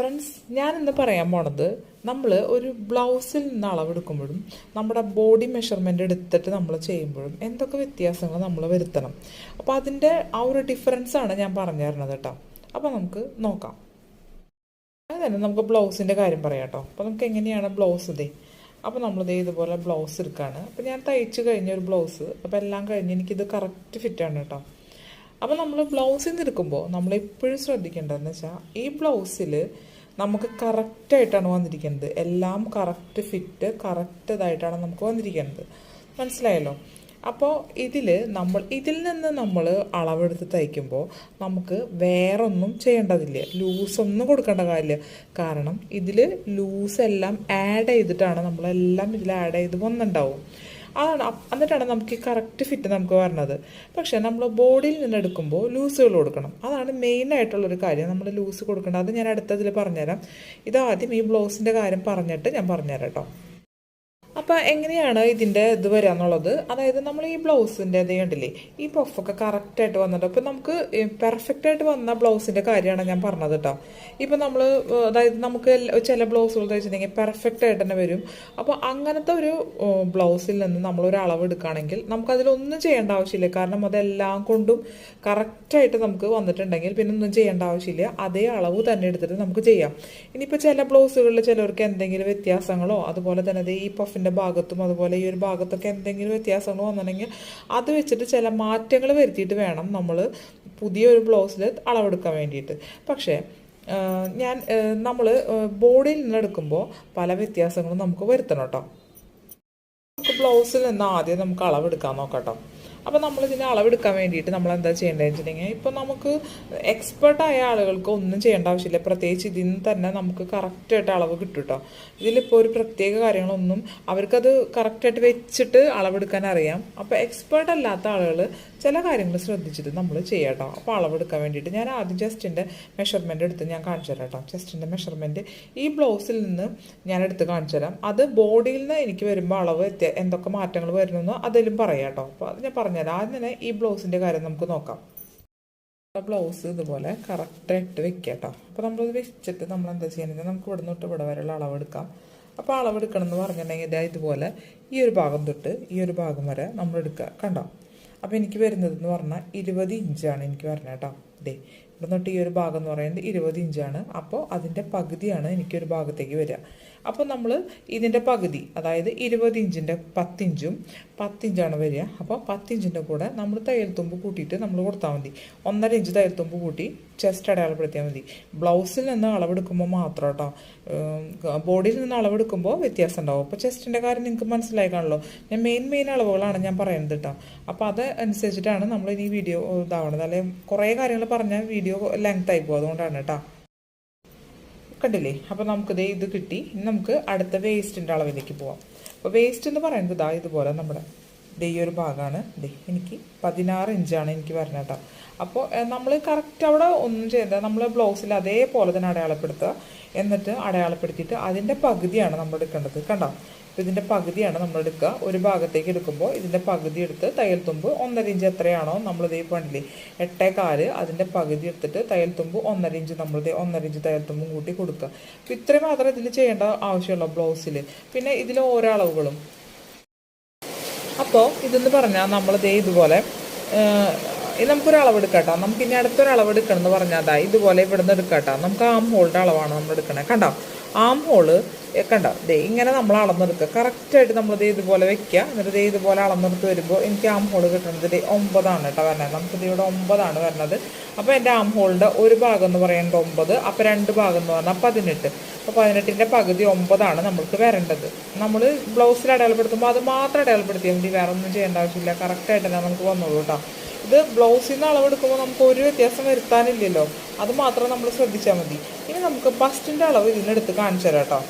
Friends ഞാൻ ഇന്ന് പറയാൻ പോണത് നമ്മൾ ഒരു ബ്ലൗസിൽ നിന്ന് അളവെടുക്കുമ്പോഴും നമ്മുടെ ബോഡി മെഷർമെന്റ് എടുത്തിട്ട് നമ്മൾ ചെയ്യുമ്പോഴും എന്തൊക്കെ വ്യത്യാസങ്ങൾ നമ്മൾ വരുത്തണം. അപ്പോൾ അതിന്റെ ആ ഒരു ഡിഫറൻസാണ് ഞാൻ പറഞ്ഞു തരുന്നത് കേട്ടോ. അപ്പോൾ നമുക്ക് നോക്കാം. അതന്നെ തന്നെ നമുക്ക് ബ്ലൗസിന്റെ കാര്യം പറയാം കേട്ടോ. അപ്പോൾ നമുക്ക് എങ്ങനെയാണ് ബ്ലൗസ് ഇതേ? അപ്പോൾ നമ്മളിത് ഇതുപോലെ ബ്ലൗസ് എടുക്കുകയാണ് അപ്പോൾ ഞാൻ തയ്ച്ച് കഴിഞ്ഞ ഒരു ബ്ലൗസ് അപ്പോൾ എല്ലാം കഴിഞ്ഞ് എനിക്കിത് കറക്റ്റ് ഫിറ്റാണ് കേട്ടോ. അപ്പോൾ നമ്മൾ ബ്ലൗസിൽ നിന്ന് എടുക്കുമ്പോൾ നമ്മൾ എപ്പോഴും ശ്രദ്ധിക്കേണ്ടതെന്ന് വെച്ചാൽ ഈ ബ്ലൗസിൽ നമുക്ക് കറക്റ്റായിട്ടാണ് വന്നിരിക്കുന്നത്. എല്ലാം കറക്റ്റ് ഫിറ്റ് കറക്റ്റ് ഇതായിട്ടാണ് നമുക്ക് വന്നിരിക്കുന്നത്. മനസ്സിലായല്ലോ? അപ്പോൾ ഇതിൽ നമ്മൾ ഇതിൽ നിന്ന് നമ്മൾ അളവെടുത്ത് തയ്ക്കുമ്പോൾ നമുക്ക് വേറൊന്നും ചെയ്യേണ്ടതില്ല. ലൂസൊന്നും കൊടുക്കേണ്ട കാര്യമില്ല. കാരണം ഇതിൽ ലൂസ് എല്ലാം ആഡ് ചെയ്തിട്ടാണ് നമ്മളെല്ലാം ഇതിൽ ആഡ് ചെയ്ത് വന്നിട്ടുണ്ടാവും. അതാണ്. എന്നിട്ടാണ് നമുക്ക് ഈ കറക്റ്റ് ഫിറ്റ് നമുക്ക് വരണത്. പക്ഷേ നമ്മൾ ബോഡിയിൽ നിന്ന് എടുക്കുമ്പോൾ ലൂസുകൾ കൊടുക്കണം. അതാണ് മെയിൻ ആയിട്ടുള്ളൊരു കാര്യം. നമ്മൾ ലൂസ് കൊടുക്കേണ്ടത് അത് ഞാൻ അടുത്തതിൽ പറഞ്ഞുതരാം. ഇതാദ്യം ഈ ബ്ലൗസിന്റെ കാര്യം പറഞ്ഞിട്ട് ഞാൻ പറഞ്ഞുതരാം കേട്ടോ. അപ്പോൾ എങ്ങനെയാണ് ഇതിന്റെ ഇത് വരിക എന്നുള്ളത്? അതായത് നമ്മൾ ഈ ബ്ലൗസിന്റെ ഇത് കണ്ടില്ലേ? ഈ പഫൊക്കെ കറക്റ്റായിട്ട് വന്നിട്ട് അപ്പോൾ നമുക്ക് പെർഫെക്റ്റ് ആയിട്ട് വന്ന ബ്ലൗസിന്റെ കാര്യമാണ് ഞാൻ പറഞ്ഞത് കേട്ടോ. ഇപ്പോൾ നമ്മൾ അതായത് നമുക്ക് ചില ബ്ലൗസുകൾ തയ്ച്ചിട്ടുണ്ടെങ്കിൽ പെർഫെക്റ്റ് ആയിട്ട് തന്നെ വരും. അപ്പോൾ അങ്ങനത്തെ ഒരു ബ്ലൗസിൽ നിന്ന് നമ്മൾ ഒരു അളവ് എടുക്കുകയാണെങ്കിൽ നമുക്കതിലൊന്നും ചെയ്യേണ്ട ആവശ്യമില്ല. കാരണം അതെല്ലാം കൊണ്ടും കറക്റ്റായിട്ട് നമുക്ക് വന്നിട്ടുണ്ടെങ്കിൽ പിന്നെ ഒന്നും ചെയ്യേണ്ട ആവശ്യമില്ല. അതേ അളവ് തന്നെ എടുത്തിട്ട് നമുക്ക് ചെയ്യാം. ഇനിയിപ്പോൾ ചില ബ്ലൗസുകളിൽ ചിലവർക്ക് എന്തെങ്കിലും വ്യത്യാസങ്ങളോ അതുപോലെ തന്നെ ഈ പഫിന്റെ ഭാഗത്തും അതുപോലെ ഈ ഒരു ഭാഗത്തൊക്കെ എന്തെങ്കിലും വ്യത്യാസങ്ങൾ വന്നിട്ടുണ്ടെങ്കിൽ അത് വെച്ചിട്ട് ചില മാറ്റങ്ങൾ വരുത്തിയിട്ട് വേണം നമ്മൾ പുതിയൊരു ബ്ലൗസിൽ അളവെടുക്കാൻ വേണ്ടിയിട്ട്. പക്ഷേ ഞാൻ നമ്മൾ ബോഡിയിൽ നിന്ന് എടുക്കുമ്പോൾ പല വ്യത്യാസങ്ങളും നമുക്ക് വരുത്തണം കേട്ടോ. നമുക്ക് ബ്ലൗസിൽ നിന്ന് ആദ്യം നമുക്ക് അളവെടുക്കാൻ നോക്കാം കേട്ടോ. അപ്പോൾ ഇതിന് അളവെടുക്കാൻ വേണ്ടിയിട്ട് നമ്മൾ എന്താ ചെയ്യേണ്ടതെന്ന് വെച്ചിട്ടുണ്ടെങ്കിൽ ഇപ്പോൾ നമുക്ക് എക്സ്പേർട്ടായ ആളുകൾക്ക് ഒന്നും ചെയ്യേണ്ട ആവശ്യമില്ല. പ്രത്യേകിച്ച് ഇതിൽ തന്നെ നമുക്ക് കറക്റ്റായിട്ട് അളവ് കിട്ടും കേട്ടോ. ഇതിലിപ്പോൾ ഒരു പ്രത്യേക കാര്യങ്ങളൊന്നും അവർക്കത് കറക്റ്റായിട്ട് വെച്ചിട്ട് അളവെടുക്കാൻ അറിയാം. അപ്പോൾ എക്സ്പേർട്ട് അല്ലാത്ത ആളുകൾ ചില കാര്യങ്ങൾ ശ്രദ്ധിച്ചിട്ട് നമ്മൾ ചെയ്യാം കേട്ടോ. അപ്പോൾ അളവെടുക്കാൻ വേണ്ടിയിട്ട് ഞാൻ ആദ്യം ചെസ്റ്റിന്റെ മെഷർമെന്റ് എടുത്ത് ഞാൻ കാണിച്ചു തരാം കേട്ടോ. ചെസ്റ്റിന്റെ മെഷർമെന്റ് ഈ ബ്ലൗസിൽ നിന്ന് ഞാൻ എടുത്ത് കാണിച്ചു തരാം. അത് ബോഡിയിൽ നിന്ന് എനിക്ക് വരുമ്പോൾ അളവ് എന്തൊക്കെ മാറ്റങ്ങൾ വരുന്നോ അതിലും പറയാം കേട്ടോ. അപ്പോൾ അത് ഞാൻ പറഞ്ഞുതരാം. ആദ്യം തന്നെ ഈ ബ്ലൗസിന്റെ കാര്യം നമുക്ക് നോക്കാം. ബ്ലൗസ് ഇതുപോലെ കറക്റ്റായിട്ട് വെക്കുക കേട്ടോ. അപ്പോൾ നമ്മളിത് വെച്ചിട്ട് നമ്മൾ എന്താ ചെയ്യുന്നത് നമുക്ക് ഇവിടെ നിന്ന് തൊട്ട് ഇവിടെ വരെയുള്ള അളവെടുക്കാം അപ്പോൾ അളവെടുക്കണം എന്ന് പറഞ്ഞിട്ടുണ്ടെങ്കിൽ ഇതാ ഇതുപോലെ ഈ ഒരു ഭാഗം തൊട്ട് ഈ ഒരു ഭാഗം വരെ നമ്മൾ എടുക്കുക. കണ്ടോ? അപ്പോൾ എനിക്ക് വരുന്നതെന്ന് പറഞ്ഞാൽ ഇരുപത് ഇഞ്ചാണ് എനിക്ക് വരുന്നത് കേട്ടോ. ദേ ഇവിടെ തൊട്ട് ഈ ഒരു ഭാഗം എന്ന് പറയുന്നത് ഇരുപത് ഇഞ്ചാണ്. അപ്പോൾ അതിന്റെ പകുതിയാണ് എനിക്കൊരു ഭാഗത്തേക്ക് വരിക. അപ്പോൾ നമ്മൾ ഇതിന്റെ പകുതി അതായത് ഇരുപത് ഇഞ്ചിന്റെ പത്തിഞ്ചും പത്തിഞ്ചാണ് വരിക. അപ്പോൾ പത്തിഞ്ചിന്റെ കൂടെ നമ്മൾ തയ്യൽ തുമ്പ് കൂട്ടിയിട്ട് നമ്മൾ കൊടുത്താൽ മതി. ഒന്നര ഇഞ്ച് തയ്യൽ തുമ്പ് കൂട്ടി ചെസ്റ്റ് അടയാളപ്പെടുത്തിയാൽ മതി. ബ്ലൗസിൽ നിന്ന് അളവെടുക്കുമ്പോൾ മാത്രം കേട്ടോ ബോഡിയിൽ നിന്ന് അളവെടുക്കുമ്പോൾ വ്യത്യാസം ഉണ്ടാവും. അപ്പോൾ ചെസ്റ്റിന്റെ കാര്യം നിങ്ങൾക്ക് മനസ്സിലായി കാണല്ലോ ഞാൻ മെയിൻ മെയിൻ അളവുകളാണ് ഞാൻ പറയുന്നത് കേട്ടോ അപ്പോൾ അത് അനുസരിച്ചിട്ടാണ് നമ്മൾ ഇനി വീഡിയോ ഇതാവണത്. അല്ലെങ്കിൽ കുറേ കാര്യങ്ങൾ പറഞ്ഞാൽ വീഡിയോ ലെങ്ത് ആയി പോകും. അതുകൊണ്ടാണ് കേട്ടോ കണ്ടില്ലേ? അപ്പോൾ നമുക്കിത് ഇത് കിട്ടി. നമുക്ക് അടുത്ത വേസ്റ്റിന്റെ അളവിലേക്ക് പോവാം. അപ്പോൾ വേസ്റ്റ് എന്ന് പറയുന്നത് ഇതാ ഇതുപോലെ നമ്മുടെ ദേ ഈ ഒരു ഭാഗമാണ് ദേ എനിക്ക് പതിനാറ് ഇഞ്ചാണ് എനിക്ക് വരണേട്ടാ അപ്പോൾ നമ്മൾ കറക്റ്റ് അവിടെ ഒന്നും ചെയ്ത നമ്മൾ ബ്ലൗസിൽ അതേപോലെ തന്നെ അടയാളപ്പെടുത്തുക. എന്നിട്ട് അടയാളപ്പെടുത്തിയിട്ട് അതിന്റെ പകുതിയാണ് നമ്മൾ എടുക്കേണ്ടത്. കണ്ടോ? അപ്പോൾ ഇതിന്റെ പകുതിയാണ് നമ്മൾ എടുക്കുക. ഒരു ഭാഗത്തേക്ക് എടുക്കുമ്പോൾ ഇതിന്റെ പകുതി എടുത്ത് തയ്യൽ തുമ്പ് ഒന്നര ഇഞ്ച് എത്രയാണോ നമ്മൾ ഈ പണ്ടില്ലേ എട്ടേക്കാൽ കാൽ അതിന്റെ പകുതി എടുത്തിട്ട് തയ്യൽ തുമ്പ് ഒന്നര ഇഞ്ച് നമ്മൾ ഒന്നര ഇഞ്ച് തയ്യൽ തുമ്പും കൂട്ടി കൊടുക്കുക. അപ്പോൾ ഇത്രയും മാത്രമേ ഇതിൽ ചെയ്യേണ്ട ആവശ്യമുള്ളൂ ബ്ലൗസിൽ പിന്നെ ഇതിൽ ഓരോ അളവുകളും. അപ്പോൾ ഇതെന്ന് പറഞ്ഞാൽ നമ്മളിതേ ഇതുപോലെ ഇത് നമുക്കൊരു അളവ് എടുക്കട്ടോ നമുക്ക് ഇനി അടുത്തൊരു അളവ് എടുക്കണം എന്ന് പറഞ്ഞാൽ അതാ ഇതുപോലെ ഇവിടെ നിന്ന് എടുക്കാട്ടോ. നമുക്ക് ആം ഹോളിന്റെ അളവാണ് നമ്മൾ എടുക്കണേ. കണ്ടോ? ആം ഹോൾ കണ്ടോ? ദേ ഇങ്ങനെ നമ്മൾ അളന്നെടുക്കുക കറക്റ്റായിട്ട് നമ്മൾ ദേ ഇതുപോലെ വെക്കുക എന്നിട്ട് ദേ ഇതുപോലെ അളന്നെടുത്ത് വരുമ്പോൾ എനിക്ക് ആം ഹോൾ കിട്ടുന്നത് ദേ ഒമ്പതാണ് കേട്ടോ വരണത് നമുക്ക് ഇവിടെ ഒമ്പതാണ് വരുന്നത് അപ്പോൾ എന്റെ ആം ഹോളിന്റെ ഒരു ഭാഗം എന്ന് പറയുന്നത് ഒമ്പത്. അപ്പോൾ രണ്ട് ഭാഗം എന്ന് പറഞ്ഞാൽ പതിനെട്ട്. അപ്പോൾ പതിനെട്ടിന്റെ പകുതി ഒമ്പതാണ് നമുക്ക് വരേണ്ടത്. നമ്മൾ ബ്ലൗസിൽ അടയാളപ്പെടുത്തുമ്പോൾ അത് മാത്രം അടയാളപ്പെടുത്തിയാൽ മതി. വേറെ ഒന്നും ചെയ്യേണ്ട ആവശ്യമില്ല. കറക്റ്റായിട്ട് തന്നെ നമുക്ക് വന്നോളൂ കേട്ടോ. ഇത് ബ്ലൗസിൽ നിന്ന് അളവെടുക്കുമ്പോൾ നമുക്ക് ഒരു വ്യത്യാസം വരുത്താനില്ലല്ലോ. അത് മാത്രം നമ്മൾ ശ്രദ്ധിച്ചാൽ മതി. ഇനി നമുക്ക് ബസ്റ്റിന്റെ അളവ് ഇതിനെടുത്ത് കാണിച്ചു തരാം കേട്ടോ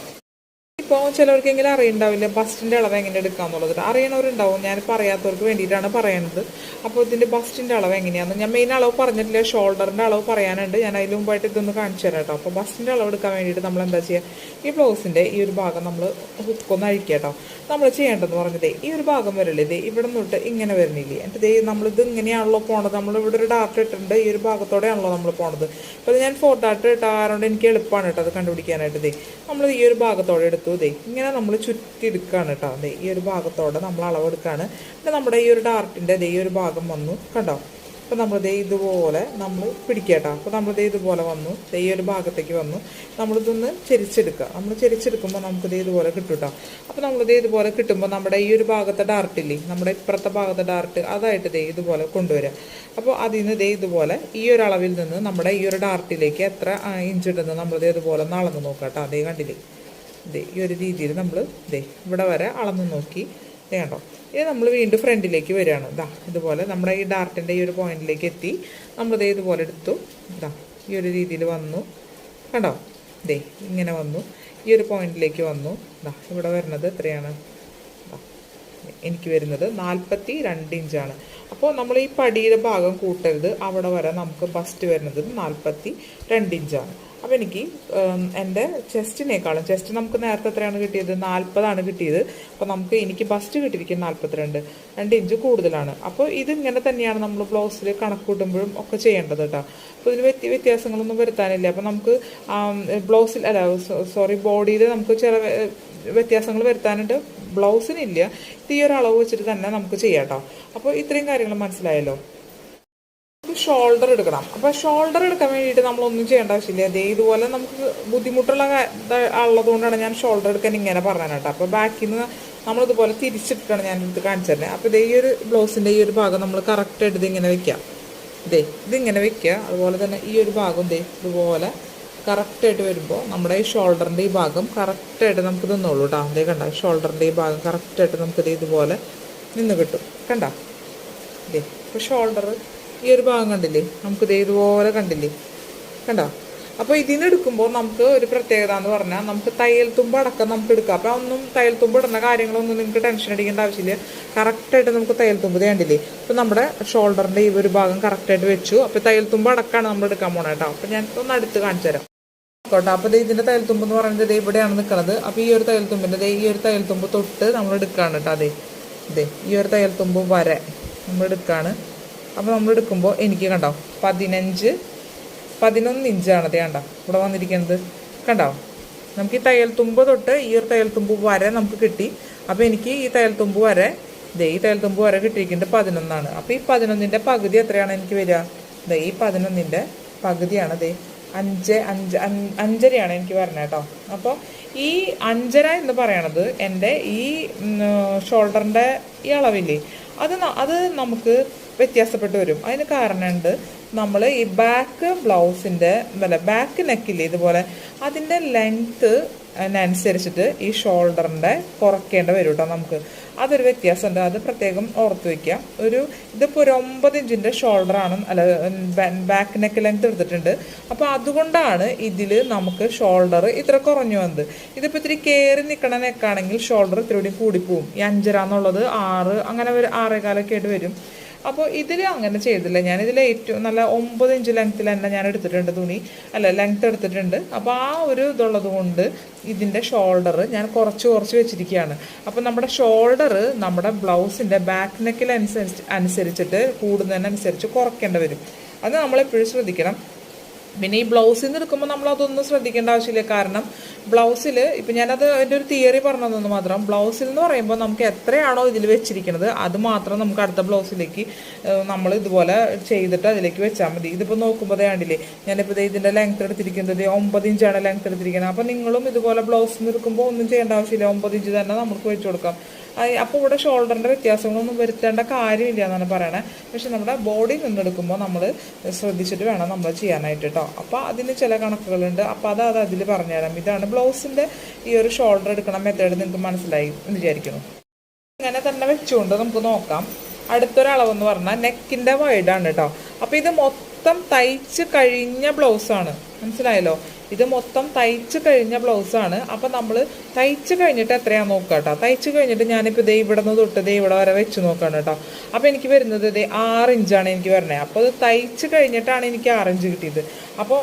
ഇപ്പോൾ ചിലവർക്കെങ്കിലും അറിയണ്ടാവില്ല ബസ്റ്റിന്റെ അളവ് എങ്ങനെ എടുക്കാന്നുള്ളത്. അറിയണവരുണ്ടാവും ഞാൻ പറയാത്തവർക്ക് വേണ്ടിയിട്ടാണ് പറയുന്നത് അപ്പോൾ ഇതിന്റെ ബസ്റ്റിന്റെ അളവ് എങ്ങനെയാണെന്ന് ഞാൻ മെയിൻ അളവ് പറഞ്ഞിട്ടില്ല ഷോൾഡറിന്റെ അളവ് പറയാനുണ്ട്. ഞാൻ അതിന് മുമ്പായിട്ട് ഇതൊന്ന് കാണിച്ചു തരാം കേട്ടോ. അപ്പോൾ ബസ്റ്റിന്റെ അളവ് എടുക്കാൻ വേണ്ടിയിട്ട് നമ്മൾ എന്താ ചെയ്യുക ഈ ബ്ലൗസിന്റെ ഈ ഒരു ഭാഗം നമ്മൾ ഹുക്കൊന്ന് അഴിക്കുക കേട്ടോ. നമ്മൾ ചെയ്യേണ്ടതെന്ന് പറഞ്ഞതേ ഈ ഒരു ഭാഗം വരില്ലേ ഇതേ ഇവിടെ നിന്നിട്ട് ഇങ്ങനെ വരുന്നില്ലേ എന്നിട്ട് ദേ നമ്മളിത് ഇങ്ങനെയാണല്ലോ പോണത്. നമ്മൾ ഇവിടെ ഒരു ഡാർട്ട് ഇട്ടിട്ടുണ്ട് ഈ ഒരു ഭാഗത്തോടെയാണല്ലോ നമ്മൾ പോണത്. അപ്പോൾ ഞാൻ ഫോർ ഡാർട്ട് ഇട്ടാറുണ്ട് എനിക്ക് എളുപ്പമാണ് കേട്ടോ അത് കണ്ടുപിടിക്കാനായിട്ട് ദേ. നമ്മൾ ഈ ഒരു ഭാഗത്തോടെ എടുത്തു ദേ ഇങ്ങനെ നമ്മൾ ചുറ്റി എടുക്കുകയാണ് കേട്ടോ ദേ ഈ ഒരു ഭാഗത്തോടെ നമ്മൾ അളവെടുക്കുകയാണ് പിന്നെ നമ്മുടെ ഈ ഒരു ഡാർട്ടിന്റെ ദേ ഈ ഒരു ഭാഗം വന്നു കണ്ടോ? അപ്പോൾ നമ്മൾ ദേ ഇതുപോലെ നമ്മൾ പിടിക്കുക കേട്ടോ അപ്പോൾ നമ്മൾ ദേ ഇതുപോലെ വന്നു. ദേ ഈ ഒരു ഭാഗത്തേക്ക് വന്നു. നമ്മളിതൊന്ന് ചരിച്ചെടുക്കുക. നമ്മൾ ചരിച്ചെടുക്കുമ്പോൾ നമുക്ക് ദേ ഇതുപോലെ കിട്ടും കേട്ടോ അപ്പോൾ നമ്മൾ ദേ ഇതുപോലെ കിട്ടുമ്പോൾ നമ്മുടെ ഈ ഒരു ഭാഗത്തെ ഡാർട്ടില്ലേ നമ്മുടെ ഇപ്പുറത്തെ ഭാഗത്തെ ഡാർട്ട് അതായിട്ട് ദേ ഇതുപോലെ കൊണ്ടുവരിക. അപ്പോൾ അതിൽ നിന്ന് ദേ ഇതുപോലെ ഈ ഒരു അളവിൽ നിന്ന് നമ്മുടെ ഈ ഒരു ഡാർട്ടിലേക്ക് എത്ര ഇഞ്ച് ഇടുന്നത് നമ്മൾ ദേ ഇതുപോലെ ഒന്ന് നോക്കാം കേട്ടോ അതേ കണ്ടില്ലേ? ദേ ഈ ഒരു രീതിയിൽ നമ്മൾ ഇതേ ഇവിടെ വരെ അളന്ന് നോക്കി ദേ കണ്ടോ? ഇത് നമ്മൾ വീണ്ടും ഫ്രണ്ടിലേക്ക് വരികയാണ്. ഇതാ ഇതുപോലെ നമ്മുടെ ഈ ഡാർട്ടിന്റെ ഈ ഒരു പോയിന്റിലേക്ക് എത്തി. നമ്മൾ ദേ ഇതുപോലെ എടുത്തു. ഇതാ ഈ ഒരു രീതിയിൽ വന്നു. കണ്ടോ? ദേ ഇങ്ങനെ വന്നു. ഈ ഒരു പോയിന്റിലേക്ക് വന്നു. ഇതാ ഇവിടെ വരുന്നത് എത്രയാണ്? എനിക്ക് വരുന്നത് നാൽപ്പത്തി രണ്ട് ഇഞ്ചാണ്. അപ്പോൾ നമ്മൾ ഈ പടിയുടെ ഭാഗം കൂട്ടരുത്. അവിടെ വരെ നമുക്ക് ബസ്റ്റ് വരുന്നത് നാൽപ്പത്തി രണ്ട് ഇഞ്ചാണ്. അപ്പോൾ എനിക്ക് എന്റെ ചെസ്റ്റിനേക്കാളും ചെസ്റ്റ് നമുക്ക് നേരത്തെ എത്രയാണ് കിട്ടിയത്? നാൽപ്പതാണ് കിട്ടിയത്. അപ്പോൾ നമുക്ക് എനിക്ക് ബസ്റ്റ് കിട്ടിയിരിക്കുന്നത് നാൽപ്പത്തിരണ്ട് രണ്ട് ഇഞ്ച് കൂടുതലാണ്. അപ്പോൾ ഇതിങ്ങനെ തന്നെയാണ് നമ്മൾ ബ്ലൗസിൽ കണക്ക് കൂട്ടുമ്പോഴും ഒക്കെ ചെയ്യേണ്ടത് കേട്ടോ അപ്പോൾ ഇതിൽ വ്യത്യ വ്യത്യാസങ്ങളൊന്നും വരുത്താനില്ല. അപ്പോൾ നമുക്ക് ബ്ലൗസിൽ അല്ല സോറി ബോഡിയിൽ നമുക്ക് ചില വ്യ- വ്യത്യാസങ്ങൾ വരുത്താനുണ്ട്. ബ്ലൗസിനില്ല ഈ ഒരു അളവ് വെച്ചിട്ട് തന്നെ നമുക്ക് ചെയ്യാം കേട്ടോ അപ്പോൾ ഇത്രയും കാര്യങ്ങൾ മനസ്സിലായല്ലോ? ഷോൾഡർ എടുക്കണം. അപ്പോൾ ഷോൾഡർ എടുക്കാൻ വേണ്ടിയിട്ട് നമ്മളൊന്നും ചെയ്യേണ്ട ആവശ്യമില്ല. അതേ ഇതുപോലെ നമുക്ക് ബുദ്ധിമുട്ടുള്ള ഉള്ളതുകൊണ്ടാണ് ഞാൻ ഷോൾഡർ എടുക്കാൻ ഇങ്ങനെ പറഞ്ഞത് കേട്ടോ. അപ്പോൾ ബാക്കിൽ നിന്ന് നമ്മളിതുപോലെ തിരിച്ചിട്ടാണ് ഞാൻ ഇത് കാണിച്ചു തരുന്നത് അപ്പോൾ ഇതേ ഈ ഒരു ബ്ലൗസിന്റെ ഈ ഒരു ഭാഗം നമ്മൾ കറക്റ്റ് എടുത്ത് ഇങ്ങനെ വെക്കാം ഇതേ ഇതിങ്ങനെ വെക്കുക അതുപോലെ തന്നെ ഈ ഒരു ഭാഗം ദേ ഇതുപോലെ കറക്റ്റായിട്ട് വരുമ്പോൾ നമ്മുടെ ഈ ഷോൾഡറിന്റെ ഈ ഭാഗം കറക്റ്റായിട്ട് നമുക്ക് നിന്നോളൂ കേട്ടോ. അതേ കണ്ട? ഷോൾഡറിന്റെ ഈ ഭാഗം കറക്റ്റായിട്ട് നമുക്കിത് ഇത് ഇതുപോലെ നിന്ന് കിട്ടും. കണ്ട? ഇതേ ഇപ്പോൾ ഷോൾഡർ ഈ ഒരു ഭാഗം കണ്ടില്ലേ? നമുക്ക് ദേ ഇതുപോലെ കണ്ടില്ലേ? കണ്ടോ? അപ്പോൾ ഇതിനെടുക്കുമ്പോൾ നമുക്ക് ഒരു പ്രത്യേകത എന്ന് പറഞ്ഞാൽ നമുക്ക് തയ്യൽ തുമ്പ് അടക്കം നമുക്ക് എടുക്കാം. അപ്പോൾ ഒന്നും തയ്യൽ തുമ്പ് ഇടുന്ന കാര്യങ്ങളൊന്നും നിങ്ങൾക്ക് ടെൻഷൻ അടിക്കേണ്ട ആവശ്യമില്ല. കറക്റ്റായിട്ട് നമുക്ക് തയ്യൽ തുമ്പ് തേണ്ടില്ലേ ഇപ്പോൾ നമ്മുടെ ഷോൾഡറിന്റെ ഈ ഒരു ഭാഗം കറക്റ്റായിട്ട് വെച്ചു. അപ്പോൾ തയ്യൽ തുമ്പ് അടക്കമാണ് നമ്മൾ എടുക്കാൻ പോണേ കേട്ടോ. അപ്പോൾ ഞാൻ ഒന്ന് അടുത്ത് കാണിച്ചു തരാം. ആയിക്കോട്ടെ അപ്പോൾ ഇതിന്റെ തയ്യൽ തുമ്പ് എന്ന് പറയുന്നത് ദേ ഇവിടെയാണ് നിൽക്കുന്നത് അപ്പോൾ ഈ ഒരു തയ്യൽ തുമ്പിന്റെ ഈ ഒരു തയ്യൽ തുമ്പ് തൊട്ട് നമ്മൾ എടുക്കുകയാണ് കേട്ടോ അതെ. ഇതേ ഈ ഒരു തയ്യൽ തുമ്പ് വരെ നമ്മൾ എടുക്കുകയാണ് അപ്പോൾ നമ്മൾ എടുക്കുമ്പോൾ എനിക്ക് കണ്ടോ പതിനഞ്ച് പതിനൊന്ന് ഇഞ്ചാണ് അതേ കണ്ടോ. ഇവിടെ വന്നിരിക്കുന്നത്. കണ്ടോ? നമുക്ക് ഈ തയ്യൽ തുമ്പ് തൊട്ട് ഈ ഒരു തയ്യൽ തുമ്പ് വരെ നമുക്ക് കിട്ടി. അപ്പോൾ എനിക്ക് ഈ തയ്യൽ തുമ്പ് വരെ ദേ ഈ തയ്യൽ തുമ്പ് വരെ കിട്ടിയിരിക്കുന്നത് പതിനൊന്നാണ്. അപ്പോൾ ഈ പതിനൊന്നിന്റെ പകുതി എത്രയാണ് എനിക്ക് വരിക? ദേ ഈ പതിനൊന്നിന്റെ പകുതിയാണ്. ദേ അഞ്ച് അഞ്ച് അഞ്ച് അഞ്ചരയാണ് എനിക്ക് പറഞ്ഞത് കേട്ടോ. അപ്പോൾ ഈ അഞ്ചര എന്ന് പറയണത് എന്റെ ഈ ഷോൾഡറിന്റെ ഈ അളവില്ലേ? അത് അത് നമുക്ക് വ്യത്യാസപ്പെട്ട് വരും അതിന് കാരണമുണ്ട് നമ്മൾ ഈ ബാക്ക് ബ്ലൗസിന്റെ അല്ല ബാക്ക് നെക്കില്ലേ ഇതുപോലെ അതിന്റെ ലെങ്ത്ത് അതിനനുസരിച്ചിട്ട് ഈ ഷോൾഡറിന്റെ കുറയ്ക്കേണ്ട വരും കേട്ടോ നമുക്ക്. അതൊരു വ്യത്യാസമുണ്ട്. അത് പ്രത്യേകം ഓർത്ത് വയ്ക്കാം ഒരു ഇതിപ്പോൾ ഒരു ഒമ്പത് ഇഞ്ചിന്റെ ഷോൾഡറാണ് അല്ല ബാക്ക് നെക്ക് ലെങ്ത് എടുത്തിട്ടുണ്ട്. അപ്പോൾ അതുകൊണ്ടാണ് ഇതിൽ നമുക്ക് ഷോൾഡർ ഇത്ര കുറഞ്ഞു വന്നത്. ഇതിപ്പോൾ ഇത്തിരി കയറി നിൽക്കണ നെക്കാണെങ്കിൽ ഷോൾഡർ ഇത്തിരി കൂടി കൂടിപ്പോവും. ഈ അഞ്ചര എന്നുള്ളത് ആറ് അങ്ങനെ ഒരു ആറേകാലൊക്കെ ആയിട്ട് വരും. അപ്പോൾ ഇതിൽ അങ്ങനെ ചെയ്തില്ല. ഞാനിതിൽ ഏറ്റവും നല്ല ഒമ്പത് ഇഞ്ച് ലെങ്ത്തിൽ തന്നെ ഞാൻ എടുത്തിട്ടുണ്ട് തുണി. അല്ല ലെങ്ത് എടുത്തിട്ടുണ്ട്. അപ്പോൾ ആ ഒരു ഇതുള്ളത് കൊണ്ട് ഇതിന്റെ ഷോൾഡർ ഞാൻ കുറച്ച് കുറച്ച് വെച്ചിരിക്കുകയാണ്. അപ്പോൾ നമ്മുടെ ഷോൾഡർ നമ്മുടെ ബ്ലൗസിന്റെ ബാക്ക് നെക്കിൽ അനുസരിച്ച് അനുസരിച്ചിട്ട് കൂടുന്നതിനനുസരിച്ച് കുറയ്ക്കേണ്ടി വരും. അത് നമ്മളെപ്പോഴും ശ്രദ്ധിക്കണം. പിന്നെ ഈ ബ്ലൗസിൽ നിന്ന് എടുക്കുമ്പോൾ നമ്മൾ അതൊന്നും ശ്രദ്ധിക്കേണ്ട ആവശ്യമില്ല. കാരണം ബ്ലൗസിൽ ഇപ്പം ഞാനത് അതിന്റെ ഒരു തിയറി പറഞ്ഞതെന്ന് മാത്രം ബ്ലൗസിൽ എന്ന് പറയുമ്പോൾ നമുക്ക് എത്രയാണോ ഇതിൽ വെച്ചിരിക്കുന്നത് അത് മാത്രം നമുക്ക് അടുത്ത ബ്ലൗസിലേക്ക് നമ്മൾ ഇതുപോലെ ചെയ്തിട്ട് അതിലേക്ക് വെച്ചാൽ മതി. ഇതിപ്പോൾ നോക്കുമ്പോൾ കണ്ടില്ലേ ഞാനിപ്പോൾ ഇതിന്റെ ലെങ്ത് എടുത്തിരിക്കുന്നത് ഒമ്പത് ഇഞ്ചാണ് ലെങ്ത് എടുത്തിരിക്കുന്നത്. അപ്പോൾ നിങ്ങളും ഇതുപോലെ ബ്ലൗസിൽ നിന്ന് എടുക്കുമ്പോൾ ഒന്നും ചെയ്യേണ്ട ആവശ്യമില്ല. ഒമ്പത് ഇഞ്ച് തന്നെ നമുക്ക് വെച്ച് കൊടുക്കാം. അപ്പോൾ ഇവിടെ ഷോൾഡറിന്റെ വ്യത്യാസങ്ങളൊന്നും വരുത്തേണ്ട കാര്യമില്ല എന്നാണ് പറയണേ. പക്ഷെ നമ്മുടെ ബോഡി നിന്നെടുക്കുമ്പോൾ നമ്മൾ ശ്രദ്ധിച്ചിട്ട് വേണം നമ്മൾ ചെയ്യാനായിട്ട് കേട്ടോ അപ്പോൾ അതിന് ചില കണക്കുകളുണ്ട്. അപ്പോൾ അത് അത് അതിൽ പറഞ്ഞുതരാം ഇതാണ് ബ്ലൗസിന്റെ ഈ ഒരു ഷോൾഡർ എടുക്കണ മെത്തേഡ് നിങ്ങൾക്ക് മനസ്സിലായി എന്ന് വിചാരിക്കുന്നു. ഇങ്ങനെ തന്നെ വെച്ചുകൊണ്ട് നമുക്ക് നോക്കാം. അടുത്തൊരളവെന്ന് പറഞ്ഞാൽ നെക്കിന്റെ വൈഡാണ് കേട്ടോ അപ്പോൾ ഇത് മൊത്തം തയ്ച്ച് കഴിഞ്ഞ ബ്ലൗസാണ് മനസ്സിലായല്ലോ? ഇത് മൊത്തം തയ്ച്ച് കഴിഞ്ഞ ബ്ലൗസാണ്. അപ്പം നമ്മൾ തയ്ച്ച് കഴിഞ്ഞിട്ട് എത്രയാണെന്ന് നോക്കുക കേട്ടോ തയ്ച്ച് കഴിഞ്ഞിട്ട് ഞാനിപ്പോൾ ഇതേ ഇവിടെ നിന്ന് തൊട്ട് ഇതേ ഇവിടെ വരെ വെച്ച് നോക്കുകയാണ് കേട്ടോ അപ്പോൾ എനിക്ക് വരുന്നത് ഇതേ ആറ് ഇഞ്ചാണ് എനിക്ക് വരുന്നത് അപ്പോൾ അത് തയ്ച്ച് കഴിഞ്ഞിട്ടാണ് എനിക്ക് ആറ് ഇഞ്ച് കിട്ടിയത്. അപ്പോൾ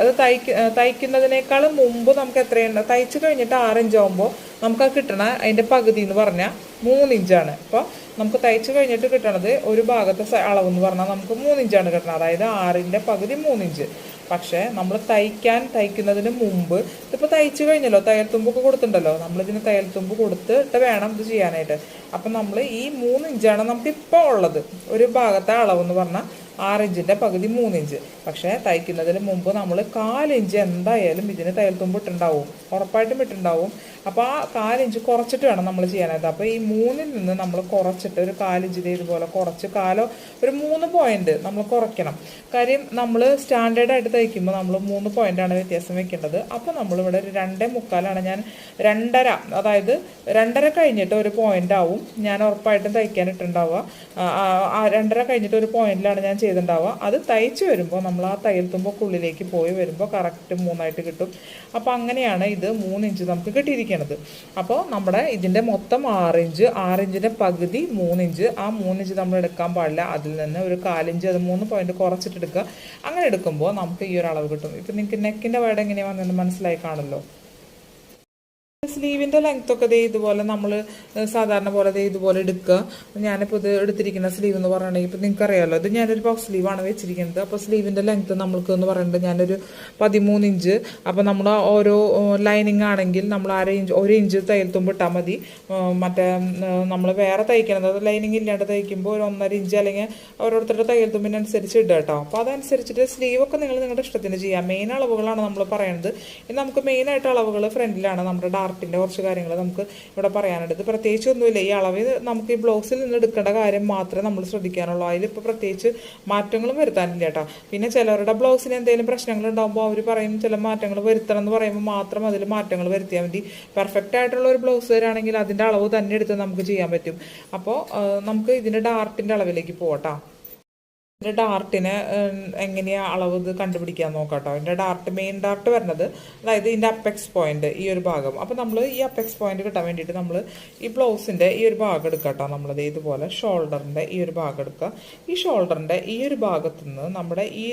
അത് തയ്ക്ക തയ്ക്കുന്നതിനേക്കാളും മുമ്പ് നമുക്ക് എത്രയുണ്ട് തയ്ച്ച് കഴിഞ്ഞിട്ട് ആറ് ഇഞ്ച് ആകുമ്പോൾ നമുക്ക് ആ കിട്ടണ അതിന്റെ പകുതി എന്ന് പറഞ്ഞാൽ മൂന്ന് ഇഞ്ചാണ് അപ്പോൾ നമുക്ക് തയ്ച്ച് കഴിഞ്ഞിട്ട് കിട്ടണത് ഒരു ഭാഗത്തെ അളവ് എന്ന് പറഞ്ഞാൽ നമുക്ക് മൂന്ന് ഇഞ്ചാണ് കിട്ടണത്. അതായത് ആറിന്റെ പകുതി മൂന്ന് ഇഞ്ച് പക്ഷേ നമ്മൾ തയ്ക്കാൻ തയ്ക്കുന്നതിന് മുമ്പ് ഇതിപ്പോൾ തയ്ച്ചു കഴിഞ്ഞല്ലോ തയ്യൽ തുമ്പൊക്കെ കൊടുത്തിട്ടുണ്ടല്ലോ. നമ്മളിതിന് തയ്യൽ തുമ്പ് കൊടുത്തിട്ട് വേണം ഇത് ചെയ്യാനായിട്ട്. അപ്പം നമ്മൾ ഈ മൂന്ന് ഇഞ്ചാണ് നമുക്കിപ്പോൾ ഉള്ളത്. ഒരു ഭാഗത്തെ അളവെന്ന് പറഞ്ഞാൽ ആറ് ഇഞ്ചിന്റെ പകുതി മൂന്ന് ഇഞ്ച് പക്ഷേ തയ്ക്കുന്നതിന് മുമ്പ് നമ്മൾ കാലിഞ്ച് എന്തായാലും ഇതിന് തയ്യൽ തുമ്പ് ഇട്ടുണ്ടാവും ഉറപ്പായിട്ടും ഇട്ടുണ്ടാവും അപ്പോൾ ആ കാലിഞ്ച് കുറച്ചിട്ട് വേണം നമ്മൾ ചെയ്യാനായിട്ട്. അപ്പോൾ ഈ മൂന്നിൽ നിന്ന് നമ്മൾ കുറച്ചിട്ട് ഒരു കാലിഞ്ചിൽ ഇതുപോലെ കുറച്ച് കാലോ ഒരു മൂന്ന് പോയിന്റ് നമ്മൾ കുറയ്ക്കണം. കാര്യം നമ്മൾ സ്റ്റാൻഡേർഡ് ആയിട്ട് തയ്ക്കുമ്പോൾ നമ്മൾ മൂന്ന് പോയിന്റാണ് വ്യത്യാസം വെക്കേണ്ടത്. അപ്പോൾ നമ്മളിവിടെ ഒരു രണ്ടേ മുക്കാലാണ് ഞാൻ രണ്ടര അതായത് രണ്ടര കഴിഞ്ഞിട്ട് ഒരു പോയിന്റ് ആവും. ഞാൻ ഉറപ്പായിട്ടും തയ്ക്കാനിട്ടുണ്ടാവുക രണ്ടര കഴിഞ്ഞിട്ട് ഒരു പോയിന്റിലാണ് ഞാൻ ചെയ്തിട്ടുണ്ടാവുക. അത് തയ്ച്ച് വരുമ്പോൾ നമ്മൾ ആ തയ്യൽ തുമ്പൊക്കുള്ളിലേക്ക് പോയി വരുമ്പോൾ കറക്റ്റ് മൂന്നായിട്ട് കിട്ടും. അപ്പോൾ അങ്ങനെയാണ് ഇത് മൂന്നിഞ്ച് നമുക്ക് കിട്ടിയിരിക്കുന്നത്. അപ്പോൾ നമ്മുടെ ഇതിന്റെ മൊത്തം ആറിഞ്ച് ആറിഞ്ചിന്റെ പകുതി മൂന്നിഞ്ച് ആ മൂന്നിഞ്ച് നമ്മൾ എടുക്കാൻ പാടില്ല. അതിൽ നിന്ന് ഒരു കാലിഞ്ച് അത് മൂന്ന് പോയിന്റ് കുറച്ചിട്ട് എടുക്കുക. അങ്ങനെ എടുക്കുമ്പോൾ നമുക്ക് ഈ ഒരു അളവ് കിട്ടും. ഇപ്പം നിങ്ങൾക്ക് നെക്കിന്റെ വേർഡ് എങ്ങനെയാണ് വന്നതെന്ന് മനസ്സിലായി കാണുമല്ലോ? സ്ലീവിന്റെ ലെങ്ത് ഒക്കെ ദേ ഇതുപോലെ നമ്മൾ സാധാരണ പോലെ ദേ ഇതുപോലെ എടുക്കുക. ഞാനിപ്പോൾ ഇത് എടുത്തിരിക്കുന്ന സ്ലീവ് എന്ന് പറയുകയാണെങ്കിൽ ഇപ്പോൾ നിങ്ങൾക്ക് അറിയാമല്ലോ ഇത് ഞാനൊരു സ്ലീവ് സ്ലീവാണ് വെച്ചിരിക്കുന്നത്. അപ്പോൾ സ്ലീവിന്റെ ലെങ്ത് നമ്മൾക്ക് എന്ന് പറയുന്നത് ഞാനൊരു പതിമൂന്ന് ഇഞ്ച് അപ്പോൾ നമ്മൾ ഓരോ ലൈനിങ് ആണെങ്കിൽ നമ്മൾ അര ഇഞ്ച് ഒരു ഇഞ്ച് തയ്യൽ തുമ്പ് ഇട്ടാൽ മതി. മറ്റേ നമ്മൾ വേറെ തയ്ക്കണത്. അത് ലൈനിങ് ഇല്ലാണ്ട് തയ്ക്കുമ്പോൾ ഒരു ഒന്നര ഇഞ്ച് അല്ലെങ്കിൽ ഓരോരുത്തരുടെ തയ്യൽ തുമ്പിനനുസരിച്ച് ഇടുക കേട്ടോ. അപ്പോൾ അതനുസരിച്ചിട്ട് സ്ലീവൊക്കെ നിങ്ങൾ നിങ്ങളുടെ ഇഷ്ടത്തിന് ചെയ്യാം. മെയിൻ അളവുകളാണ് നമ്മൾ പറയുന്നത് നമുക്ക് മെയിനായിട്ട് അളവുകൾ ഫ്രണ്ടിലാണ് നമ്മുടെ ഡാർട്ടിന്റെ കുറച്ച് കാര്യങ്ങൾ നമുക്ക് ഇവിടെ പറയാനുണ്ട്. ഇത് പ്രത്യേകിച്ച് ഒന്നുമില്ല ഈ അളവ് നമുക്ക് ഈ ബ്ലൗസിൽ നിന്ന് എടുക്കേണ്ട കാര്യം മാത്രമേ നമ്മൾ ശ്രദ്ധിക്കാനുള്ളൂ. അതിലിപ്പോൾ പ്രത്യേകിച്ച് മാറ്റങ്ങളും വരുത്താനില്ല കേട്ടോ പിന്നെ ചിലവരുടെ ബ്ലൗസിന് എന്തെങ്കിലും പ്രശ്നങ്ങൾ ഉണ്ടാകുമ്പോൾ അവർ പറയും ചില മാറ്റങ്ങൾ വരുത്തണം എന്ന് പറയുമ്പോൾ മാത്രം അതിൽ മാറ്റങ്ങൾ വരുത്തിയാൽ മതി. പെർഫെക്റ്റ് ആയിട്ടുള്ള ഒരു ബ്ലൗസ് വരാണെങ്കിൽ അതിന്റെ അളവ് തന്നെ എടുത്ത് നമുക്ക് ചെയ്യാൻ പറ്റും. അപ്പോൾ നമുക്ക് ഇതിന്റെ ഡാർട്ടിന്റെ അളവിലേക്ക് പോകട്ടോ ഇതിന്റെ ഡാർട്ടിന് എങ്ങനെയാ അളവ് ഇത് കണ്ടുപിടിക്കാൻ നോക്കാട്ടോ. അതിന്റെ ഡാർട്ട് മെയിൻ ഡാർട്ട് വരുന്നത് അതായത് ഇതിന്റെ അപ്പെക്സ് പോയിന്റ് ഈ ഒരു ഭാഗം. അപ്പോൾ നമ്മൾ ഈ അപ്പെക്സ് പോയിന്റ് കിട്ടാൻ വേണ്ടിയിട്ട് നമ്മൾ ഈ ബ്ലൗസിന്റെ ഈ ഒരു ഭാഗം എടുക്കുക കേട്ടോ നമ്മളത് ഇതുപോലെ ഷോൾഡറിന്റെ ഈ ഒരു ഭാഗം എടുക്കുക. ഈ ഷോൾഡറിന്റെ ഈ ഒരു ഭാഗത്ത് നിന്ന് നമ്മുടെ ഈ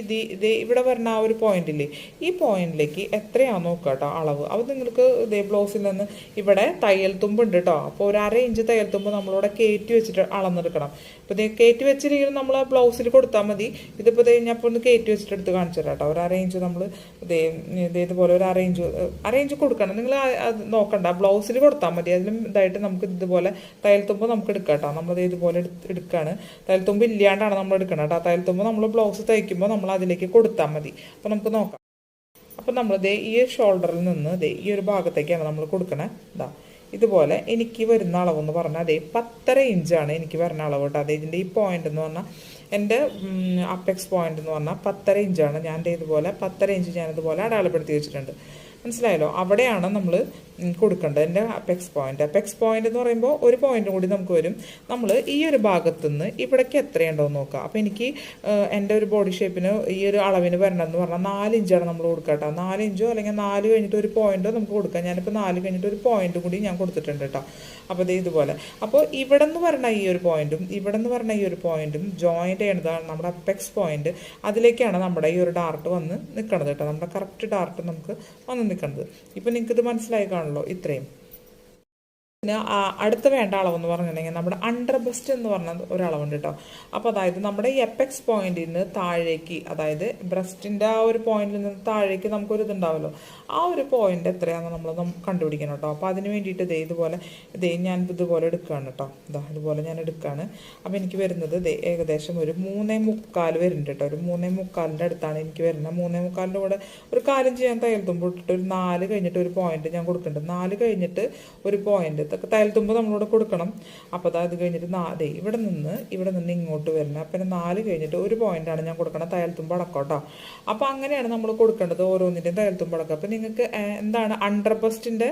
ഇവിടെ വരുന്ന ആ ഒരു പോയിന്റില്ലേ ഈ പോയിന്റിലേക്ക് എത്രയാണ് നോക്കുക കേട്ടോ അളവ്? അപ്പോൾ നിങ്ങൾക്ക് ഇതേ ബ്ലൗസിൽ നിന്ന് ഇവിടെ തയ്യൽ തുമ്പ് ഉണ്ട് കേട്ടോ അപ്പോൾ ഒരു അര ഇഞ്ച് തയ്യൽ തുമ്പ് നമ്മളിവിടെ കയറ്റി വെച്ചിട്ട് അളന്നെടുക്കണം. അപ്പോൾ ഇത് കയറ്റി വെച്ചിരിക്കുന്നത് നമ്മൾ ബ്ലൗസിൽ ബ്ലൗസിൽ കൊടുത്താൽ മതി. ഇതിപ്പോൾ ഇത് ഞാൻ ഇപ്പോൾ ഒന്ന് കയറ്റി വെച്ചിട്ട് എടുത്ത് കാണിച്ചു തരാം കേട്ടോ ഒരു അറേഞ്ച് നമ്മൾ ഇതേ ഇതേ ഇതുപോലെ ഒരു അറേഞ്ച് അറേഞ്ച് കൊടുക്കണം. നിങ്ങൾ അത് നോക്കണ്ട. ബ്ലൗസിൽ കൊടുത്താൽ മതി. അതിലും ഇതായിട്ട് നമുക്ക് ഇതുപോലെ തയ്യൽ തുമ്പ് നമുക്ക് എടുക്കാം കേട്ടോ. നമ്മളത് ഇതുപോലെ എടുക്കുകയാണ് തയ്യൽ തുമ്പ് ഇല്ലാണ്ടാണ് നമ്മൾ എടുക്കണം കേട്ടോ. തയ്യൽ തുമ്പ് നമ്മൾ ബ്ലൗസ് തയ്ക്കുമ്പോൾ നമ്മൾ അതിലേക്ക് കൊടുത്താൽ മതി. അപ്പോൾ നമുക്ക് നോക്കാം. അപ്പം നമ്മൾ ദേ ഈ ഷോൾഡറിൽ നിന്ന് ദേ ഈ ഒരു ഭാഗത്തേക്കാണ് നമ്മൾ കൊടുക്കണേ. ഇതാ ഇതുപോലെ എനിക്ക് വരുന്ന അളവെന്ന് പറഞ്ഞാൽ അതേ പത്തര ഇഞ്ചാണ് എനിക്ക് വരുന്ന അളവ് കേട്ടോ. അതേ ഇതിന്റെ ഈ പോയിന്റ് എന്ന് പറഞ്ഞാൽ എന്റെ അപ്പെക്സ് പോയിന്റ് എന്ന് പറഞ്ഞാൽ പത്തര ഇഞ്ചാണ് ഞാൻ ഇതുപോലെ പത്തര ഇഞ്ച് ഞാനിതുപോലെ അടയാളപ്പെടുത്തി വെച്ചിട്ടുണ്ട്. മനസ്സിലായല്ലോ? അവിടെയാണ് നമ്മൾ കൊടുക്കേണ്ടത്. എന്റെ അപ്പെക്സ് പോയിന്റ് അപ്പെക്സ് പോയിന്റ് എന്ന് പറയുമ്പോൾ ഒരു പോയിന്റ് കൂടി നമുക്ക് വരും. നമ്മൾ ഈ ഒരു ഭാഗത്തു നിന്ന് ഇവിടേക്ക് എത്രയുണ്ടോ എന്ന് നോക്കുക. അപ്പോൾ എനിക്ക് എന്റെ ഒരു ബോഡി ഷേപ്പിന് ഈ ഒരു അളവിന് വരണമെന്ന് പറഞ്ഞാൽ നാല് ഇഞ്ചാണ് നമ്മൾ കൊടുക്കുക കേട്ടോ. നാല് ഇഞ്ചോ അല്ലെങ്കിൽ നാല് കഴിഞ്ഞിട്ട് ഒരു പോയിന്റോ നമുക്ക് കൊടുക്കാം. ഞാനിപ്പോൾ നാല് കഴിഞ്ഞിട്ട് ഒരു പോയിന്റ് കൂടി ഞാൻ കൊടുത്തിട്ടുണ്ട് കേട്ടോ. അപ്പോൾ ഇത് ഇതുപോലെ. അപ്പോൾ ഇവിടെ നിന്ന് പറഞ്ഞ ഈ ഒരു പോയിന്റും ഇവിടെ നിന്ന് പറഞ്ഞ ഈ ഒരു പോയിന്റും ജോയിന്റ് ചെയ്യേണ്ടതാണ് നമ്മുടെ അപ്പെക്സ് പോയിന്റ് അതിലേക്കാണ് നമ്മുടെ ഈ ഒരു ഡാർട്ട് വന്ന് നിൽക്കണത് കേട്ടോ. നമ്മുടെ കറക്റ്റ് ഡാർട്ട് നമുക്ക് വന്ന് നിൽക്കുന്നത്. ഇപ്പം നിങ്ങൾക്കിത് മനസ്സിലായി കാണുമല്ലോ? ഇത്രയും. പിന്നെ അടുത്ത വേണ്ട അളവെന്ന് പറഞ്ഞിട്ടുണ്ടെങ്കിൽ നമ്മുടെ അണ്ടർ ബെസ്റ്റ് എന്ന് പറഞ്ഞ ഒരളവുണ്ട് കേട്ടോ അപ്പോൾ അതായത് നമ്മുടെ ഈ എപ്പെക്സ് പോയിന്റിൽ നിന്ന് താഴേക്ക് അതായത് ബ്രസ്റ്റിന്റെ ആ ഒരു പോയിന്റിൽ നിന്ന് താഴേക്ക് നമുക്കൊരു ഇതുണ്ടാവുമല്ലോ ആ ഒരു പോയിന്റ് എത്രയാണെന്ന് നമ്മൾ കണ്ടുപിടിക്കണം കേട്ടോ അപ്പോൾ അതിന് വേണ്ടിയിട്ട് ഇതേ ഇതുപോലെ ഇതേ ഞാൻ ഇതുപോലെ എടുക്കുകയാണ് കേട്ടോ ഇതാ ഇതുപോലെ ഞാൻ എടുക്കുകയാണ് അപ്പോൾ എനിക്ക് വരുന്നത് ഏകദേശം ഒരു മൂന്നേ മുക്കാൽ വരുന്നുണ്ട് കേട്ടോ ഒരു മൂന്നേ മുക്കാലിന്റെ അടുത്താണ് എനിക്ക് വരുന്നത്. മൂന്നേ മുക്കാലിന്റെ കൂടെ ഒരു കാര്യം ചെയ്യാൻ തയ്യൽ തുമ്പോട്ടിട്ട് ഒരു നാല് കഴിഞ്ഞിട്ട് ഒരു പോയിന്റ് ഞാൻ കൊടുക്കുന്നുണ്ട് നാല് കഴിഞ്ഞിട്ട് ഒരു പോയിന്റ് തയ്യൽത്തുമ്പ് നമ്മളിവിടെ കൊടുക്കണം. അപ്പോൾ അതാ ഇത് കഴിഞ്ഞിട്ട് നാല് ഇവിടെ നിന്ന് ഇവിടെ നിന്ന് ഇങ്ങോട്ട് വരണം. പിന്നെ നാല് കഴിഞ്ഞിട്ട് ഒരു പോയിന്റാണ് ഞാൻ കൊടുക്കണം തയ്യൽത്തുമ്പ് അടക്കം കേട്ടോ. അപ്പോൾ അങ്ങനെയാണ് നമ്മൾ കൊടുക്കേണ്ടത് ഓരോന്നിന്റെയും തയ്യൽത്തുമ്പ് അടക്കം. അപ്പോൾ നിങ്ങൾക്ക് എന്താണ് അണ്ടർ ബസ്റ്റിന്റെ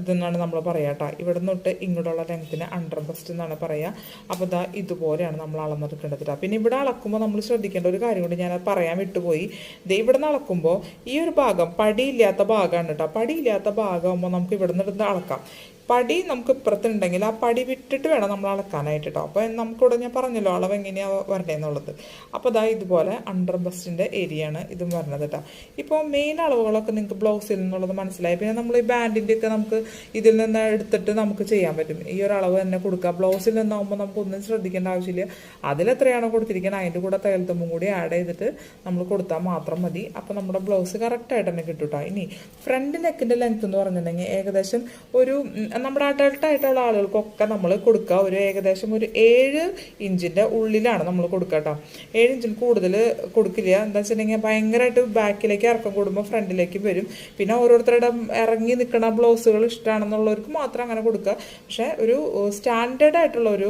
ഇതെന്നാണ് നമ്മൾ പറയുക കേട്ടോ. ഇവിടെ നിന്നിട്ട് ഇങ്ങോട്ടുള്ള ലെങ്ത്തിന് അണ്ടർ ബസ്റ്റ് എന്നാണ് പറയുക അപ്പോൾ ഇതാ ഇതുപോലെയാണ് നമ്മൾ അളന്നെടുക്കേണ്ടത് കേട്ടോ. പിന്നെ ഇവിടെ അളക്കുമ്പോൾ നമ്മൾ ശ്രദ്ധിക്കേണ്ട ഒരു കാര്യം കൊണ്ട് ഞാനത് പറയാൻ വിട്ടുപോയി. ദേ ഇവിടെ നിന്ന് അളക്കുമ്പോൾ ഈ ഒരു ഭാഗം പടിയില്ലാത്ത ഭാഗമാണ് കേട്ടോ. പടിയില്ലാത്ത ഭാഗമാകുമ്പോൾ നമുക്ക് ഇവിടെ നിന്ന് അളക്കാം. പടി നമുക്ക് ഇപ്പുറത്തുണ്ടെങ്കിൽ ആ പടി വിട്ടിട്ട് വേണം നമ്മൾ അളക്കാനായിട്ട് കേട്ടോ അപ്പോൾ നമുക്കിവിടെ ഞാൻ പറഞ്ഞല്ലോ അളവ് എങ്ങനെയാണ് വരണ്ടേന്നുള്ളത് അപ്പോൾ അതാ ഇതുപോലെ അണ്ടർ ബസ്റ്റിന്റെ ഏരിയ ആണ് ഇതും വരുന്നത് കേട്ടോ ഇപ്പോൾ മെയിൻ അളവുകളൊക്കെ നിങ്ങൾക്ക് ബ്ലൗസിൽ നിന്നുള്ളത് മനസ്സിലായി. പിന്നെ നമ്മൾ ഈ ബാൻഡിന്റെ ഒക്കെ നമുക്ക് ഇതിൽ നിന്ന് എടുത്തിട്ട് നമുക്ക് ചെയ്യാൻ പറ്റും. ഈ ഒരു അളവ് തന്നെ കൊടുക്കുക ബ്ലൗസിൽ നിന്നാകുമ്പോൾ നമുക്ക് ഒന്നും ശ്രദ്ധിക്കേണ്ട ആവശ്യമില്ല. അതിലെത്രയാണോ കൊടുത്തിരിക്കുന്നത് അതിന്റെ കൂടെ തയ്യൽത്തുമ്പും കൂടി ആഡ് ചെയ്തിട്ട് നമ്മൾ കൊടുത്താൽ മാത്രം മതി. അപ്പോൾ നമ്മുടെ ബ്ലൗസ് കറക്റ്റായിട്ട് തന്നെ കിട്ടും കേട്ടോ ഇനി ഫ്രണ്ട് നെക്കിന്റെ ലെങ്ത് എന്ന് പറഞ്ഞിട്ടുണ്ടെങ്കിൽ ഏകദേശം ഒരു നമ്മുടെ അഡൾട്ട് ആയിട്ടുള്ള ആളുകൾക്കൊക്കെ നമ്മൾ കൊടുക്കുക ഒരു ഏകദേശം ഒരു ഏഴ് ഇഞ്ചിന്റെ ഉള്ളിലാണ് നമ്മൾ കൊടുക്കുക കേട്ടോ ഏഴ് ഇഞ്ചിൽ കൂടുതൽ കൊടുക്കില്ല. എന്താ വെച്ചിട്ടുണ്ടെങ്കിൽ ഭയങ്കരമായിട്ട് ബാക്കിലേക്ക് ഇറക്കം കൂടുമ്പോൾ ഫ്രണ്ടിലേക്ക് വരും. പിന്നെ ഓരോരുത്തരുടെ ഇറങ്ങി നിൽക്കുന്ന ബ്ലൗസുകൾ ഇഷ്ടമാണെന്നുള്ളവർക്ക് മാത്രം അങ്ങനെ കൊടുക്കുക പക്ഷേ ഒരു സ്റ്റാൻഡേർഡ് ആയിട്ടുള്ള ഒരു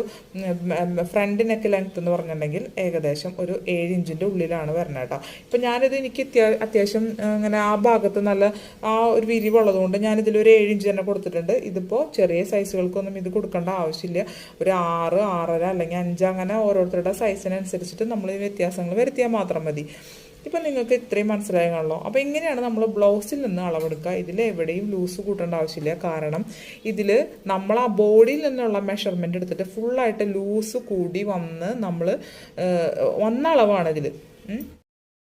ഫ്രണ്ട് നെക്ക് ലെങ്ത് എന്ന് പറഞ്ഞിട്ടുണ്ടെങ്കിൽ ഏകദേശം ഒരു ഏഴ് ഇഞ്ചിന്റെ ഉള്ളിലാണ് വരുന്നത് കേട്ടോ ഇപ്പം ഞാനിത് എനിക്ക് അത്യാ- അത്യാവശ്യം ഇങ്ങനെ ആ ഭാഗത്ത് നല്ല ആ ഒരു വിരിവുള്ളതുകൊണ്ട് ഞാനിതിലൊരു ഏഴ് ഇഞ്ച് തന്നെ കൊടുത്തിട്ടുണ്ട്. ഇതിപ്പോൾ ചെറിയ സൈസുകൾക്കൊന്നും ഇത് കൊടുക്കേണ്ട ആവശ്യമില്ല. ഒരു ആറ് ആറര അല്ലെങ്കിൽ അഞ്ച് അങ്ങനെ ഓരോരുത്തരുടെ സൈസിനനുസരിച്ചിട്ട് നമ്മൾ ഈ വ്യത്യാസങ്ങൾ വരുത്തിയാൽ മാത്രം മതി. ഇപ്പം നിങ്ങൾക്ക് ഇത്രയും മനസ്സിലായി അപ്പോൾ ഇങ്ങനെയാണ് നമ്മൾ ബ്ലൗസിൽ നിന്ന് അളവെടുക്കുക. ഇതിൽ എവിടെയും ലൂസ് കൂട്ടേണ്ട ആവശ്യമില്ല. കാരണം ഇതിൽ നമ്മൾ ആ ബോഡിയിൽ നിന്നുള്ള മെഷർമെന്റ് എടുത്തിട്ട് ഫുള്ളായിട്ട് ലൂസ് കൂടി വന്ന് നമ്മൾ വന്ന അളവാണ് ഇതിൽ.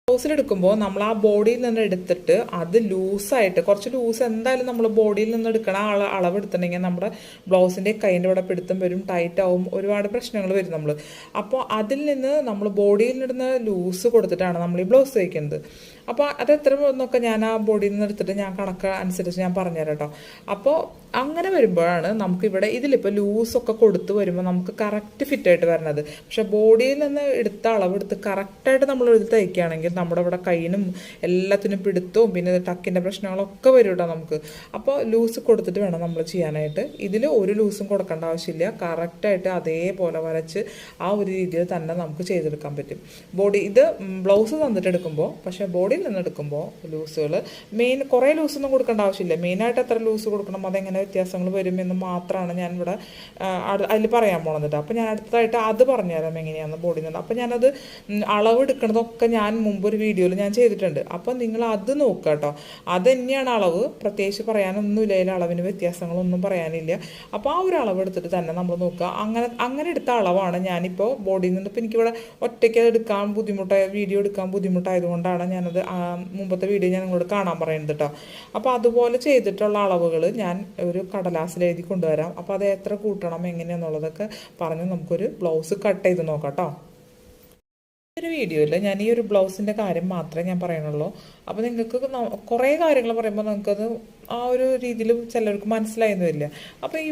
ബ്ലൗസിലെടുക്കുമ്പോൾ നമ്മൾ ആ ബോഡിയിൽ നിന്ന് എടുത്തിട്ട് അത് ലൂസായിട്ട് കുറച്ച് ലൂസ് എന്തായാലും നമ്മൾ ബോഡിയിൽ നിന്ന് എടുക്കണ അള അളവ് എടുത്തിട്ടുണ്ടെങ്കിൽ നമ്മുടെ ബ്ലൗസിന്റെ കൈന്റെ ഇവിടെ പിടുത്തം വരും ടൈറ്റ് ആവും ഒരുപാട് പ്രശ്നങ്ങൾ വരും നമ്മൾ അപ്പോൾ അതിൽ നിന്ന് നമ്മൾ ബോഡിയിൽ നിന്നിടുന്ന ലൂസ് കൊടുത്തിട്ടാണ് നമ്മൾ ഈ ബ്ലൗസ് തയ്ക്കുന്നത്. അപ്പോൾ അത് എത്ര എന്നൊക്കെ ഞാൻ ആ ബോഡിയിൽ നിന്ന് എടുത്തിട്ട് ഞാൻ കണക്ക് അനുസരിച്ച് ഞാൻ പറഞ്ഞുതരാം കേട്ടോ. അപ്പോൾ അങ്ങനെ വരുമ്പോഴാണ് നമുക്ക് ഇവിടെ ഇതിലിപ്പോൾ ലൂസൊക്കെ കൊടുത്ത് വരുമ്പോൾ നമുക്ക് കറക്റ്റ് ഫിറ്റായിട്ട് വരണത്. പക്ഷെ ബോഡിയിൽ നിന്ന് എടുത്ത അളവെടുത്ത് കറക്റ്റായിട്ട് നമ്മൾ ഇത് തയ്ക്കുകയാണെങ്കിൽ നമ്മുടെ ഇവിടെ കൈയിനും എല്ലാത്തിനും പിടുത്തവും പിന്നെ ടക്കിന്റെ പ്രശ്നങ്ങളൊക്കെ വരും കേട്ടോ നമുക്ക്. അപ്പോൾ ലൂസ് കൊടുത്തിട്ട് വേണം നമ്മൾ ചെയ്യാനായിട്ട്. ഇതിൽ ഒരു ലൂസും കൊടുക്കേണ്ട ആവശ്യമില്ല. കറക്റ്റായിട്ട് അതേപോലെ വരച്ച് ആ ഒരു രീതിയിൽ തന്നെ നമുക്ക് ചെയ്തെടുക്കാൻ പറ്റും. ബോഡി ഇത് ബ്ലൗസ് തന്നിട്ട് എടുക്കുമ്പോൾ പക്ഷേ ബോഡിയിൽ നിന്ന് എടുക്കുമ്പോൾ ലൂസുകൾ മെയിൻ കുറേ ലൂസൊന്നും കൊടുക്കേണ്ട ആവശ്യമില്ല. മെയിനായിട്ട് എത്ര ലൂസ് കൊടുക്കണം അതെങ്ങനെ വ്യത്യാസങ്ങൾ വരുമെന്ന് മാത്രമാണ് ഞാൻ ഇവിടെ അതിൽ പറയാൻ പോണത് കേട്ടോ അപ്പോൾ ഞാൻ അടുത്തതായിട്ട് അത് പറഞ്ഞുതരാം എങ്ങനെയാണ് ബോഡിയിൽ നിന്ന് അപ്പോൾ ഞാനത് ഉം, അളവ് എടുക്കണതൊക്കെ ഞാൻ മുമ്പ് ഒരു വീഡിയോയിൽ ഞാൻ ചെയ്തിട്ടുണ്ട്. അപ്പോൾ നിങ്ങൾ അത് നോക്കുക കേട്ടോ അത് തന്നെയാണ് അളവ്. പ്രത്യേകിച്ച് പറയാനൊന്നുമില്ല. അതിൽ അളവിന് വ്യത്യാസങ്ങളൊന്നും പറയാനില്ല. അപ്പോൾ ആ ഒരു അളവ് എടുത്തിട്ട് തന്നെ നമ്മൾ നോക്കുക അങ്ങനെ അങ്ങനെ എടുത്ത അളവാണ് ഞാനിപ്പോൾ ബോഡിയിൽ നിന്ന് ഇപ്പോൾ എനിക്കിവിടെ ഒറ്റയ്ക്ക് എടുക്കാൻ ബുദ്ധിമുട്ടായ വീഡിയോ എടുക്കാൻ ബുദ്ധിമുട്ടായതുകൊണ്ടാണ് ഞാനത് മുമ്പത്തെ വീഡിയോ ഞാൻ നിങ്ങളോട് കാണാൻ പറയുന്നത് കേട്ടോ അപ്പോൾ അതുപോലെ ചെയ്തിട്ടുള്ള അളവുകൾ ഞാൻ ഒരു കടലാസിൽ എഴുതി കൊണ്ടുവരാം. അപ്പോൾ അത് എത്ര കൂട്ടണം എങ്ങനെയാണെന്നുള്ളതൊക്കെ പറഞ്ഞ് നമുക്കൊരു ബ്ലൗസ് കട്ട് ചെയ്ത് നോക്കാം കേട്ടോ ഒരു വീഡിയോയിൽ ഞാൻ ഈ ഒരു ബ്ലൗസിന്റെ കാര്യം മാത്രമേ ഞാൻ പറയണുള്ളൂ. അപ്പോൾ നിങ്ങൾക്ക് കുറേ കാര്യങ്ങൾ പറയുമ്പോൾ നിങ്ങൾക്കത് ആ ഒരു രീതിയിലും ചിലർക്ക് മനസ്സിലായെന്ന് വരില്ല. അപ്പോൾ ഈ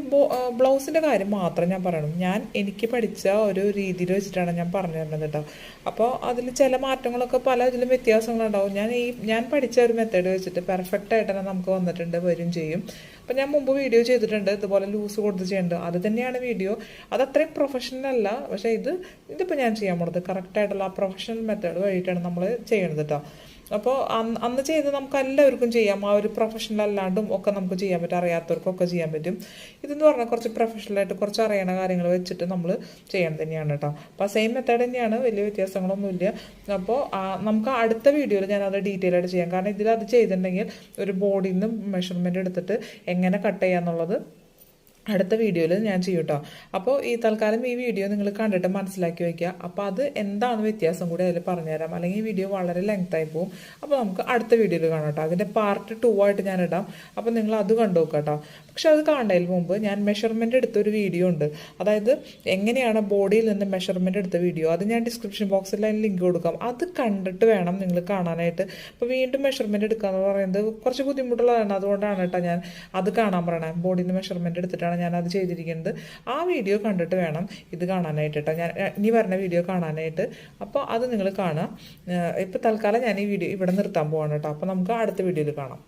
ബ്ലൗസിന്റെ കാര്യം മാത്രം ഞാൻ പറയണം. ഞാൻ എനിക്ക് പഠിച്ച ഒരു രീതിയിൽ വെച്ചിട്ടാണ് ഞാൻ പറഞ്ഞു തരുന്നത് കേട്ടോ. അപ്പോൾ അതിൽ ചില മാറ്റങ്ങളൊക്കെ പല ഇതിലും വ്യത്യാസങ്ങളുണ്ടാവും. ഞാൻ ഈ ഞാൻ പഠിച്ച ഒരു മെത്തേഡ് വെച്ചിട്ട് പെർഫെക്റ്റ് ആയിട്ട് തന്നെ നമുക്ക് വന്നിട്ടുണ്ട് വരും ചെയ്യും. അപ്പം ഞാൻ മുമ്പ് വീഡിയോ ചെയ്തിട്ടുണ്ട് ഇതുപോലെ ലൂസ് കൊടുത്ത് ചെയ്യേണ്ടത് അത് തന്നെയാണ് വീഡിയോ അത് അത്രയും പ്രൊഫഷണൽ അല്ല. പക്ഷേ ഇത് ഇതിപ്പോൾ ഞാൻ ചെയ്യാൻ പോണത്. കറക്റ്റായിട്ടുള്ള ആ പ്രൊഫഷണൽ മെത്തേഡ് വഴിയിട്ടാണ് നമ്മൾ ചെയ്യണത് കേട്ടോ. അപ്പോൾ അന്ന് ചെയ്ത് നമുക്ക് എല്ലാവർക്കും ചെയ്യാം. ആ ഒരു പ്രൊഫഷണൽ അല്ലാണ്ടും ഒക്കെ നമുക്ക് ചെയ്യാൻ പറ്റും. അറിയാത്തവർക്കൊക്കെ ചെയ്യാൻ പറ്റും. ഇതെന്ന് പറഞ്ഞാൽ കുറച്ച് പ്രൊഫഷണലായിട്ട് കുറച്ച് അറിയണ കാര്യങ്ങൾ വെച്ചിട്ട് നമ്മൾ ചെയ്യണം തന്നെയാണ് കേട്ടോ. അപ്പോൾ സെയിം മെത്തേഡ് തന്നെയാണ്. വലിയ വ്യത്യാസങ്ങളൊന്നുമില്ല. അപ്പോൾ നമുക്ക് അടുത്ത വീഡിയോയിൽ ഞാനത് ഡീറ്റെയിൽ ആയിട്ട് ചെയ്യാം. കാരണം ഇതിൽ അത് ചെയ്തിട്ടുണ്ടെങ്കിൽ ഒരു ബോഡിയിൽ നിന്ന് മെഷർമെന്റ് എടുത്തിട്ട് എങ്ങനെ കട്ട് ചെയ്യാന്നുള്ളത് അടുത്ത വീഡിയോയിൽ ഞാൻ ചെയ്യും കേട്ടോ അപ്പോൾ ഈ തൽക്കാലം ഈ വീഡിയോ നിങ്ങൾ കണ്ടിട്ട് മനസ്സിലാക്കി വയ്ക്കുക. അപ്പോൾ അത് എന്താണ് വ്യത്യാസം കൂടി അതിൽ പറഞ്ഞുതരാം അല്ലെങ്കിൽ ഈ വീഡിയോ വളരെ ലെങ്ത് ആയി പോകും. അപ്പോൾ നമുക്ക് അടുത്ത വീഡിയോയിൽ കാണാം കേട്ടോ അതിന്റെ പാർട്ട് ടു ആയിട്ട് ഞാൻ ഇടാം. അപ്പോൾ നിങ്ങൾ അത് കണ്ടു കേട്ടോ പക്ഷെ അത് കാണുന്നതിന് മുമ്പ് ഞാൻ മെഷർമെന്റ് എടുത്ത ഒരു വീഡിയോ ഉണ്ട്. അതായത് എങ്ങനെയാണ് ബോഡിയിൽ നിന്ന് മെഷർമെന്റ് എടുത്ത വീഡിയോ. അത് ഞാൻ ഡിസ്ക്രിപ്ഷൻ ബോക്സിൽ അതിന് ലിങ്ക് കൊടുക്കാം. അത് കണ്ടിട്ട് വേണം നിങ്ങൾ കാണാനായിട്ട്. അപ്പോൾ വീണ്ടും മെഷർമെന്റ് എടുക്കുക എന്ന് പറയുന്നത് കുറച്ച് ബുദ്ധിമുട്ടുള്ളതാണ്. അതുകൊണ്ടാണ് കേട്ടോ ഞാൻ അത് കാണാൻ പറയണേ. ബോഡിയിൽ നിന്ന് മെഷർമെന്റ് എടുത്തിട്ടാണ് ഞാൻ അത് ചെയ്തിരിക്കുന്നത്. ആ വീഡിയോ കണ്ടിട്ട് വേണം ഇത് കാണാനായിട്ട് കേട്ടോ ഞാൻ ഇനി പറഞ്ഞ വീഡിയോ കാണാനായിട്ട്. അപ്പോൾ അത് നിങ്ങൾ കാണുക. ഇപ്പോൾ തൽക്കാലം ഞാൻ ഈ വീഡിയോ ഇവിടെ നിർത്താൻ പോവാണ് കേട്ടോ അപ്പോൾ നമുക്ക് അടുത്ത വീഡിയോയിൽ കാണാം.